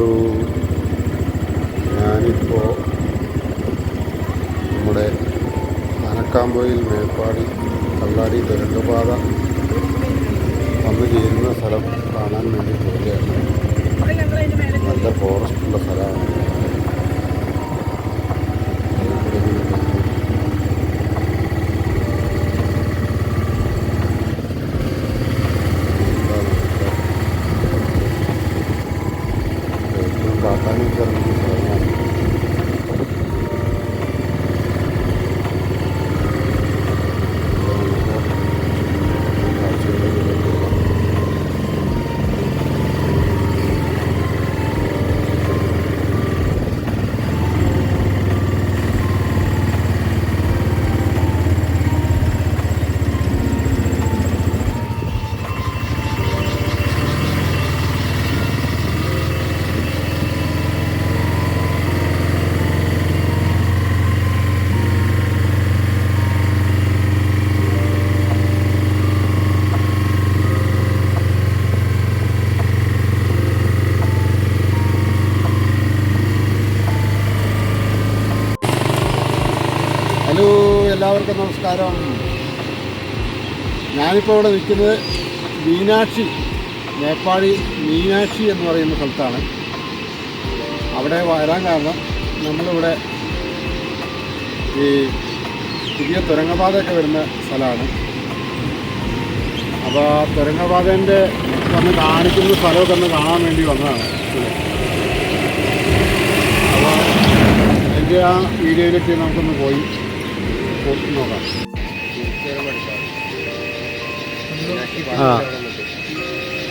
Hello ഞാനിപ്പോൾ നമ്മുടെ ആനക്കാമ്പോയിൽ മേപ്പാടി കള്ളാടി ദുരന്തപാത വന്നു ചേരുന്ന സ്ഥലം കാണാൻ വേണ്ടി പോവുകയാണ്. നല്ല ഫോറസ്റ്റുള്ള സ്ഥലമാണ്. എല്ലാവർക്കും നമസ്കാരം. ഞാനിപ്പോൾ ഇവിടെ നിൽക്കുന്നത് മീനാക്ഷി നേപ്പാളി മീനാക്ഷി എന്ന് പറയുന്ന സ്ഥലത്താണ്. അവിടെ വരാൻ കാരണം നമ്മളിവിടെ ഈ പുതിയ തുരങ്കപാതയൊക്കെ വരുന്ന സ്ഥലമാണ്. അപ്പോൾ തുരങ്കപാതേന്റെ വന്ന് കാണിക്കുന്ന സ്ഥലമൊക്കെ ഒന്ന് കാണാൻ വേണ്ടി വന്നതാണ്. അപ്പോൾ അതിന്റെ ആ വീഡിയോയിലേക്ക് നമുക്കൊന്ന് പോയി നോക്കാം ആ.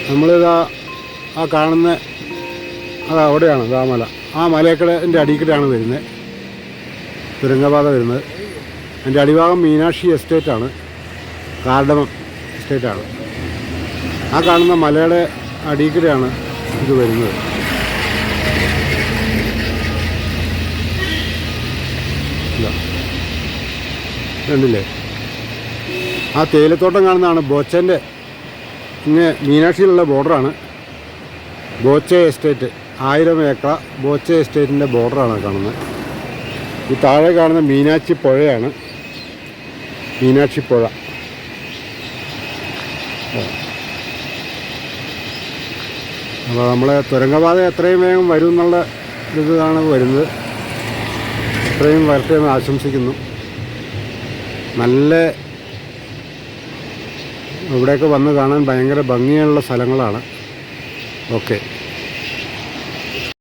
നമ്മളിതാ ആ കാണുന്ന അത് അവിടെയാണ് ആ മല. ആ മലയക്കടന്റെ അടിക്കടാണ് വരുന്നത് തുരങ്കപാത വരുന്നത്. എന്റെ അടിഭാഗം മീനാക്ഷി എസ്റ്റേറ്റാണ് കാർഡമം എസ്റ്റേറ്റാണ് ആ കാണുന്ന മലയുടെ അടിക്കടയാണ് ഇത് വരുന്നത്. കണ്ടില്ലേ? ആ തേയിലത്തോട്ടം കാണുന്നതാണ് ബോച്ചന്റെ പിന്നെ മീനാക്ഷിയിലുള്ള ബോർഡറാണ്. ബോച്ച എസ്റ്റേറ്റ് ആയിരം ഏക്കർ ബോച്ച എസ്റ്റേറ്റിന്റെ ബോർഡറാണ് കാണുന്നത്. ഈ താഴെ കാണുന്ന മീനാക്ഷി പുഴയാണ്. മീനാക്ഷി പുഴ. അപ്പോൾ നമ്മളെ തുരങ്കപാത എത്രയും വേഗം വരും എന്നുള്ള ഇതാണ് വരുന്നത്. എത്രയും വരട്ടെ എന്ന് ആശംസിക്കുന്നു. നല്ല ഇവിടെയൊക്കെ വന്ന് കാണാൻ ഭയങ്കര ഭംഗിയുള്ള സ്ഥലങ്ങളാണ്. ഓക്കെ.